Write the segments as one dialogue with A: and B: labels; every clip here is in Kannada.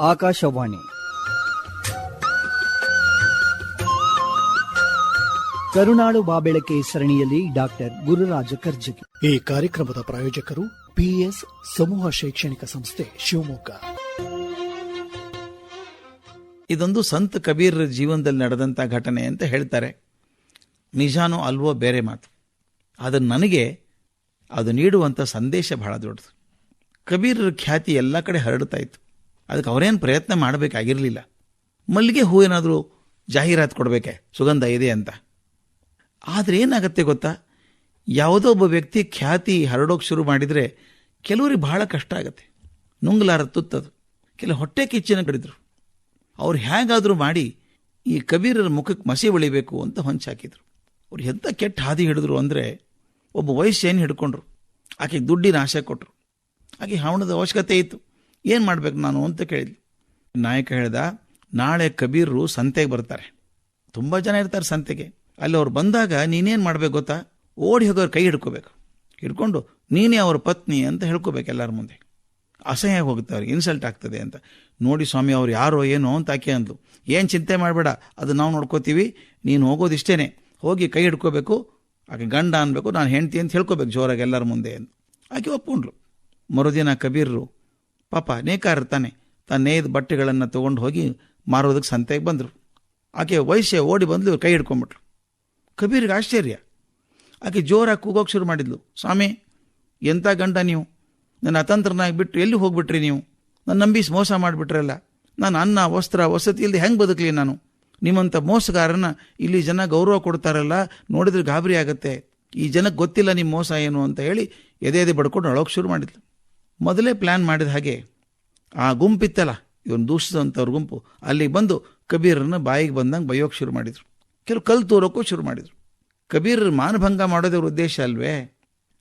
A: ಆಕಾಶವಾಣಿ. ಕರುನಾಡು ಬಾಬೆಳಕೆ ಸರಣಿಯಲ್ಲಿ ಡಾಕ್ಟರ್ ಗುರುರಾಜ ಕರ್ಜಗಿ.
B: ಈ ಕಾರ್ಯಕ್ರಮದ ಪ್ರಾಯೋಜಕರು ಪಿಎಸ್ ಸಮೂಹ ಶೈಕ್ಷಣಿಕ ಸಂಸ್ಥೆ ಶಿವಮೊಗ್ಗ.
C: ಇದೊಂದು ಸಂತ ಕಬೀರ್ ಜೀವನದಲ್ಲಿ ನಡೆದಂಥ ಘಟನೆ ಅಂತ ಹೇಳ್ತಾರೆ. ನಿಜಾನೋ ಅಲ್ವೋ ಬೇರೆ ಮಾತು. ಅದು ನನಗೆ ಅದು ನೀಡುವಂಥ ಸಂದೇಶ ಬಹಳ ದೊಡ್ಡದು. ಕಬೀರ್ ಖ್ಯಾತಿ ಎಲ್ಲ ಕಡೆ ಹರಡ್ತಾ ಇತ್ತು. ಅದಕ್ಕೆ ಅವರೇನು ಪ್ರಯತ್ನ ಮಾಡಬೇಕಾಗಿರಲಿಲ್ಲ. ಮಲ್ಲಿಗೆ ಹೂ ಏನಾದರೂ ಜಾಹೀರಾತು ಕೊಡಬೇಕೆ, ಸುಗಂಧ ಇದೆ ಅಂತ. ಆದರೆ ಏನಾಗುತ್ತೆ ಗೊತ್ತಾ? ಯಾವುದೋ ಒಬ್ಬ ವ್ಯಕ್ತಿ ಖ್ಯಾತಿ ಹರಡೋಕೆ ಶುರು ಮಾಡಿದರೆ ಕೆಲವರಿಗೆ ಬಹಳ ಕಷ್ಟ ಆಗುತ್ತೆ. ನುಂಗ್ಲಾರ ತುತ್ತದು. ಕೆಲ ಹೊಟ್ಟೆ ಕಿಚ್ಚಿನ ಕಡಿದ್ರು. ಅವ್ರು ಹೇಗಾದರೂ ಮಾಡಿ ಈ ಕಬೀರರ ಮುಖಕ್ಕೆ ಮಸಿ ಉಳಿಬೇಕು ಅಂತ ಹೊಂಚಾಕಿದ್ರು ಅವ್ರು ಎಂಥ ಕೆಟ್ಟ ಹಾದಿ ಹಿಡಿದ್ರು ಅಂದರೆ ಒಬ್ಬ ವಯಸ್ಸೇನು ಹಿಡ್ಕೊಂಡ್ರು. ಆಕೆಗೆ ದುಡ್ಡಿನ ಆಸೆ ಕೊಟ್ಟರು ಆಕೆ ಹವಣದ ಅವಶ್ಯಕತೆ ಇತ್ತು. ಏನು ಮಾಡಬೇಕು ನಾನು ಅಂತ ಕೇಳಿದ್ವಿ ನಾಯಕ ಹೇಳ್ದ, ನಾಳೆ ಕಬೀರರು ಸಂತೆಗೆ ಬರ್ತಾರೆ. ತುಂಬ ಜನ ಇರ್ತಾರೆ ಸಂತೆಗೆ. ಅಲ್ಲಿ ಅವ್ರು ಬಂದಾಗ ನೀನೇನು ಮಾಡ್ಬೇಕು ಗೊತ್ತಾ? ಓಡಿ ಹೋಗೋರು ಕೈ ಹಿಡ್ಕೋಬೇಕು. ಹಿಡ್ಕೊಂಡು ನೀನೇ ಅವ್ರ ಪತ್ನಿ ಅಂತ ಹೇಳ್ಕೋಬೇಕು ಎಲ್ಲರ ಮುಂದೆ. ಅಸಹ್ಯ ಹೋಗುತ್ತೆ ಅವ್ರಿಗೆ ಇನ್ಸಲ್ಟ್ ಆಗ್ತದೆ ಅಂತ. ನೋಡಿ ಸ್ವಾಮಿ, ಅವ್ರು ಯಾರೋ ಏನೋ ಅಂತ ಆಕೆ ಅಂದ್ಲು. ಏನು ಚಿಂತೆ ಮಾಡಬೇಡ, ಅದು ನಾವು ನೋಡ್ಕೋತೀವಿ, ನೀನು ಹೋಗೋದಿಷ್ಟೇ ಹೋಗಿ ಕೈ ಹಿಡ್ಕೋಬೇಕು, ಆಕೆ ಗಂಡ ಅನ್ಬೇಕು, ನಾನು ಹೆಂಡ್ತಿ ಅಂತ ಹೇಳ್ಕೋಬೇಕು ಜೋರಾಗಿ ಎಲ್ಲರ ಮುಂದೆ ಅಂತ. ಆಕೆ ಒಪ್ಕೊಂಡ್ರು ಮರುದಿನ ಕಬೀರರು ಪಾಪ ನೇಕಾರ ತಾನೆ ತಾನು ನೇಯ್ದ ಬಟ್ಟೆಗಳನ್ನು ತೊಗೊಂಡು ಹೋಗಿ ಮಾರೋದಕ್ಕೆ ಸಂತೆಗೆ ಬಂದರು. ಆಕೆ ವಯಸ್ಸೆ ಓಡಿ ಬಂದಲು ಕೈ ಹಿಡ್ಕೊಂಬಿಟ್ರು ಕಬೀರ್ಗೆ ಆಶ್ಚರ್ಯ. ಆಕೆ ಜೋರಾಗಿ ಕೂಗೋಕೆ ಶುರು ಮಾಡಿದ್ಲು. ಸ್ವಾಮಿ ಎಂಥ ಗಂಡ ನೀವು? ನನ್ನ ಅತಂತ್ರನಾಗಿ ಬಿಟ್ಟು ಎಲ್ಲಿ ಹೋಗ್ಬಿಟ್ರಿ ನೀವು? ನನ್ನ ನಂಬಿಸಿ ಮೋಸ ಮಾಡಿಬಿಟ್ರಲ್ಲ. ನಾನು ಅನ್ನ, ವಸ್ತ್ರ, ವಸತಿ ಇಲ್ಲದೆ ಹೆಂಗೆ ಬದುಕಲಿ ನಾನು? ನಿಮ್ಮಂಥ ಮೋಸಗಾರನ ಇಲ್ಲಿ ಜನ ಗೌರವ ಕೊಡ್ತಾರಲ್ಲ, ನೋಡಿದ್ರೆ ಗಾಬರಿ ಆಗುತ್ತೆ. ಈ ಜನಕ್ಕೆ ಗೊತ್ತಿಲ್ಲ ನಿಮ್ಮ ಮೋಸ ಏನು ಅಂತ ಹೇಳಿ ಎದೆ ಎದೆ ಬಡ್ಕೊಂಡು ಅಳೋಕೆ ಶುರು ಮಾಡಿದ್ಲು. ಮೊದಲೇ ಪ್ಲ್ಯಾನ್ ಮಾಡಿದ ಹಾಗೆ ಆ ಗುಂಪಿತ್ತಲ್ಲ, ಇವನು ದೂಷಿಸಿದಂಥವ್ರ ಗುಂಪು. ಅಲ್ಲಿಗೆ ಬಂದು ಕಬೀರನ್ನು ಬಾಯಿಗೆ ಬಂದಂಗೆ ಬೈಯೋಕೆ ಶುರು ಮಾಡಿದರು. ಕೆಲವು ಕಲ್ಲು ತೋರೋಕ್ಕೂ ಶುರು ಮಾಡಿದರು. ಕಬೀರ್ ಮಾನಭಂಗ ಮಾಡೋದವ್ರ ಉದ್ದೇಶ ಅಲ್ವೇ?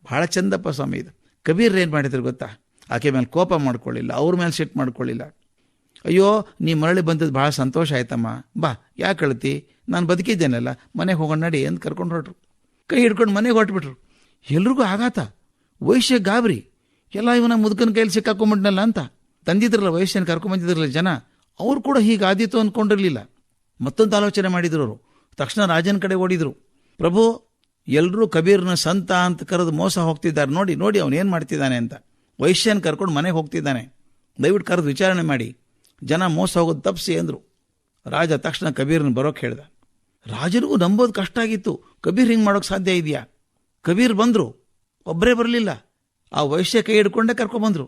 C: ಭಾಳ ಚಂದಪ್ಪ ಸ್ವಾಮಿ ಇದು. ಕಬೀರ್ ಏನು ಮಾಡಿದ್ರು ಗೊತ್ತಾ? ಆಕೆ ಮೇಲೆ ಕೋಪ ಮಾಡ್ಕೊಳ್ಳಿಲ್ಲ, ಅವ್ರ ಮೇಲೆ ಸೆಟ್ ಮಾಡ್ಕೊಳ್ಳಿಲ್ಲ. ಅಯ್ಯೋ, ನೀ ಮರಳಿ ಬಂದದ್ದು ಭಾಳ ಸಂತೋಷ ಆಯ್ತಮ್ಮ. ಬಾ, ಯಾಕೆ ಕಳ್ತಿ? ನಾನು ಬದುಕಿದ್ದೇನಲ್ಲ, ಮನೆಗೆ ಹೋಗೋಣ ನಡಿ ಅಂತ ಕರ್ಕೊಂಡು ಹೊರಟ್ರು. ಕೈ ಹಿಡ್ಕೊಂಡು ಮನೆಗೆ ಹೊರಟ್ಬಿಟ್ರು. ಎಲ್ರಿಗೂ ಆಘಾತ. ವೈಶ್ಯ ಗಾಬರಿ. ಎಲ್ಲ ಇವನ ಮುದುಕನ ಕೈಲಿ ಸಿಕ್ಕಾಕೊಂಬಿಟ್ನಲ್ಲ ಅಂತ? ತಂದಿದ್ರಲ್ಲ, ವಯಸ್ಸಿನ ಕರ್ಕೊಂಬಂದಿದ್ರಲ್ಲ ಜನ. ಅವ್ರು ಕೂಡ ಹೀಗೆ ಆದೀತು ಅಂದ್ಕೊಂಡಿರಲಿಲ್ಲ ಮತ್ತೊಂದು ಆಲೋಚನೆ ಮಾಡಿದ್ರು ಅವರು. ತಕ್ಷಣ ರಾಜನ ಕಡೆ ಓಡಿದ್ರು. ಪ್ರಭು ಎಲ್ಲರೂ ಕಬೀರ್ನ ಸಂತ ಅಂತ ಕರೆದು ಮೋಸ ಹೋಗ್ತಿದ್ದಾರೆ. ನೋಡಿ ನೋಡಿ ಅವನೇನು ಮಾಡ್ತಿದ್ದಾನೆ ಅಂತ. ವೈಶ್ಯನ ಕರ್ಕೊಂಡು ಮನೆಗೆ ಹೋಗ್ತಿದ್ದಾನೆ. ದಯವಿಟ್ಟು ಕರೆದು ವಿಚಾರಣೆ ಮಾಡಿ. ಜನ ಮೋಸ ಹೋಗೋದು ತಪ್ಪಿಸಿ ಅಂದರು. ರಾಜ ತಕ್ಷಣ ಕಬೀರ್ನ ಬರೋಕೆ ಹೇಳ್ದ. ರಾಜರಿಗೂ ನಂಬೋದು ಕಷ್ಟ ಆಗಿತ್ತು. ಕಬೀರ್ ಹಿಂಗೆ ಮಾಡೋಕೆ ಸಾಧ್ಯ ಇದೆಯಾ? ಕಬೀರ್ ಬಂದರು. ಒಬ್ಬರೇ ಬರಲಿಲ್ಲ. ಆ ವೈಶ್ಯ ಕೈ ಹಿಡ್ಕೊಂಡೆ ಕರ್ಕೊಂಬಂದರು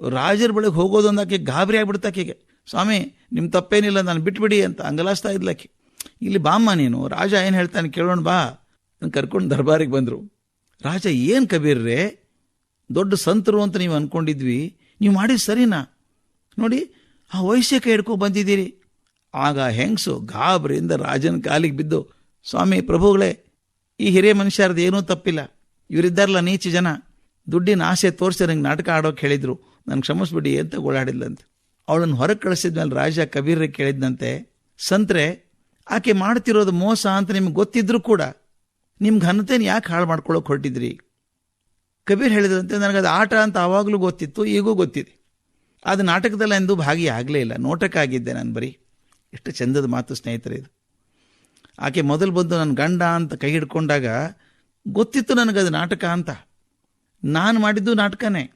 C: ರಾಜರ ಬಳಿಗೆ ಹೋಗೋದು ಅಂದಾಕೆ ಗಾಬರಿ ಆಗ್ಬಿಡ್ತಾಕೆಗೆ ಸ್ವಾಮಿ ನಿಮ್ಮ ತಪ್ಪೇನಿಲ್ಲ, ನಾನು ಬಿಟ್ಬಿಡಿ ಅಂತ ಅಂಗಲಾಸ್ತಾ ಇದ್ಲಾಕೆ ಇಲ್ಲಿ ಬಾಮ್ಮ ನೀನು, ರಾಜ ಏನು ಹೇಳ್ತಾನೆ ಕೇಳೋಣ ಬಾ ನಂಗೆ ಕರ್ಕೊಂಡು ದರ್ಬಾರಿಗೆ ಬಂದರು. ರಾಜ, ಏನು ಕಬೀರ್ರೆ ದೊಡ್ಡ ಸಂತರು ಅಂತ ನೀವು ಅಂದ್ಕೊಂಡಿದ್ವಿ ನೀವು ಮಾಡಿದ ಸರಿನಾ? ನೋಡಿ, ಆ ವೈಶ್ಯ ಕೈ ಹಿಡ್ಕೊ ಬಂದಿದ್ದೀರಿ. ಆಗ ಹೆಂಗಸು ಗಾಬರಿಯಿಂದ ರಾಜನ ಕಾಲಿಗೆ ಬಿದ್ದು, ಸ್ವಾಮಿ ಪ್ರಭುಗಳೇ, ಈ ಹಿರಿಯ ಮನುಷ್ಯರದ್ದು ಏನೂ ತಪ್ಪಿಲ್ಲ. ಇವರಿದ್ದಾರಲ್ಲ ನೀಚ ಜನ. ದುಡ್ಡಿನ ಆಸೆ ತೋರಿಸಿ ನಂಗೆ ನಾಟಕ ಆಡೋಕೆ ಹೇಳಿದ್ರು. ನನಗೆ ಕ್ಷಮಿಸ್ಬಿಡಿ ಅಂತ. ಗೋಳಾಡಿದ್ಲಂತೆ ಅವಳನ್ನು ಹೊರಗೆ ಕಳಿಸಿದ್ಮೇಲೆ ರಾಜ ಕಬೀರ್ರೆ ಕೇಳಿದ್ನಂತೆ, ಸಂತ್ರೆ, ಆಕೆ ಮಾಡ್ತಿರೋದು ಮೋಸ ಅಂತ ನಿಮ್ಗೆ ಗೊತ್ತಿದ್ರೂ ಕೂಡ ನಿಮ್ಮ ಘನತೆನ ಯಾಕೆ ಹಾಳು ಮಾಡ್ಕೊಳ್ಳೋಕೆ ಹೊರಟಿದ್ರಿ? ಕಬೀರ್ ಹೇಳಿದ್ರಂತೆ, ನನಗದು ಆಟ ಅಂತ ಆವಾಗಲೂ ಗೊತ್ತಿತ್ತು, ಈಗೂ ಗೊತ್ತಿದೆ. ಅದು ನಾಟಕದಲ್ಲ ಎಂದು ಭಾಗಿಯಾಗಲೇ ಇಲ್ಲ. ನೋಟಕ್ಕಾಗಿದ್ದೆ ನಾನು ಬರೀ. ಎಷ್ಟು ಚಂದದ ಮಾತು ಸ್ನೇಹಿತರೆ ಇದು. ಆಕೆ ಮೊದಲು ಬಂದು ನನ್ನ ಗಂಡ ಅಂತ ಕೈ ಹಿಡ್ಕೊಂಡಾಗ, ಗೊತ್ತಿತ್ತು ನನಗದು ನಾಟಕ ಅಂತ. ನಾನು ಮಾಡಿದ್ದು ನಾಟಕನೇ.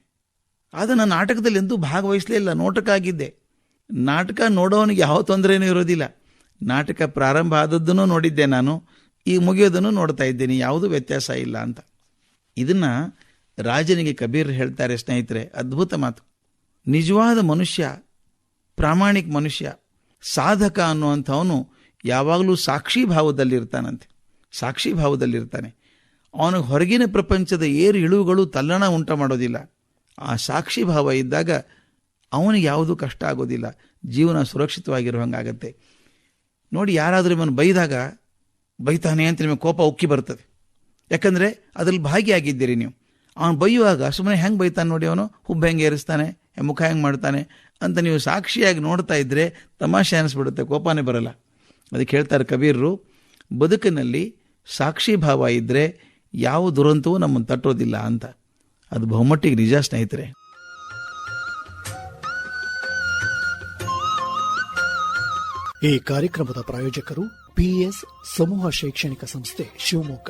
C: ಆದರೆ ನಾನು ನಾಟಕದಲ್ಲಿ ಎಂದೂ ಭಾಗವಹಿಸಲೇ ಇಲ್ಲ, ನೋಟಕ ಆಗಿದ್ದೆ. ನಾಟಕ ನೋಡೋವನಿಗೆ ಯಾವ ತೊಂದರೆನೂ ಇರೋದಿಲ್ಲ. ನಾಟಕ ಪ್ರಾರಂಭ ಆದದ್ದನ್ನು ನೋಡಿದ್ದೆ ನಾನು ಈಗ ಮುಗಿಯೋದನ್ನು ನೋಡ್ತಾ ಇದ್ದೀನಿ, ಯಾವುದೂ ವ್ಯತ್ಯಾಸ ಇಲ್ಲ ಅಂತ. ಇದನ್ನು ರಾಜನಿಗೆ ಕಬೀರ್ ಹೇಳ್ತಾರೆ ಸ್ನೇಹಿತರೆ, ಅದ್ಭುತ ಮಾತು. ನಿಜವಾದ ಮನುಷ್ಯ, ಪ್ರಾಮಾಣಿಕ ಮನುಷ್ಯ, ಸಾಧಕ ಅನ್ನುವಂಥವನು ಯಾವಾಗಲೂ ಸಾಕ್ಷಿ ಭಾವದಲ್ಲಿರ್ತಾನಂತೆ. ಸಾಕ್ಷಿ ಭಾವದಲ್ಲಿರ್ತಾನೆ. ಅವನಿಗೆ ಹೊರಗಿನ ಪ್ರಪಂಚದ ಏರು ಇಳುವುಗಳು ತಲ್ಲಣ ಉಂಟ ಮಾಡೋದಿಲ್ಲ. ಆ ಸಾಕ್ಷಿ ಭಾವ ಇದ್ದಾಗ ಅವನಿಗೆ ಯಾವುದೂ ಕಷ್ಟ ಆಗೋದಿಲ್ಲ. ಜೀವನ ಸುರಕ್ಷಿತವಾಗಿರೋ ಹಂಗಾಗತ್ತೆ ನೋಡಿ, ಯಾರಾದರೂ ಇವನು ಬೈದಾಗ, ಬೈತಾನೆ ಅಂತ ನಿಮಗೆ ಕೋಪ ಉಕ್ಕಿ ಬರ್ತದೆ. ಯಾಕಂದರೆ ಅದರಲ್ಲಿ ಭಾಗಿಯಾಗಿದ್ದೀರಿ ನೀವು. ಅವನು ಬೈಯುವಾಗ, ಸುಮ್ಮನೆ ಹೆಂಗೆ ಬೈತಾನೆ ನೋಡಿ ಅವನು? ಹುಬ್ಬು ಹೆಂಗೆ ಏರಿಸ್ತಾನೆ? ಮುಖ ಹೆಂಗೆ ಮಾಡ್ತಾನೆ? ಅಂತ ನೀವು ಸಾಕ್ಷಿಯಾಗಿ ನೋಡ್ತಾ ಇದ್ದರೆ ತಮಾಷೆ ಅನಿಸ್ಬಿಡುತ್ತೆ, ಕೋಪನೇ ಬರಲ್ಲ. ಅದಕ್ಕೆ ಹೇಳ್ತಾರೆ ಕಬೀರರು, ಬದುಕಿನಲ್ಲಿ ಸಾಕ್ಷಿ ಭಾವ ಇದ್ದರೆ ಯಾವ ದುರಂತವೂ ನಮ್ಮನ್ನು ತಟ್ಟೋದಿಲ್ಲ ಅಂತ. ಅದು ಬಹುಮಟ್ಟಿಗೆ ನಿಜ ಸ್ನೇಹಿತರೆ.
B: ಈ ಕಾರ್ಯಕ್ರಮದ ಪ್ರಾಯೋಜಕರು ಪಿಎಸ್ ಸಮೂಹ ಶೈಕ್ಷಣಿಕ ಸಂಸ್ಥೆ ಶಿವಮೊಗ್ಗ.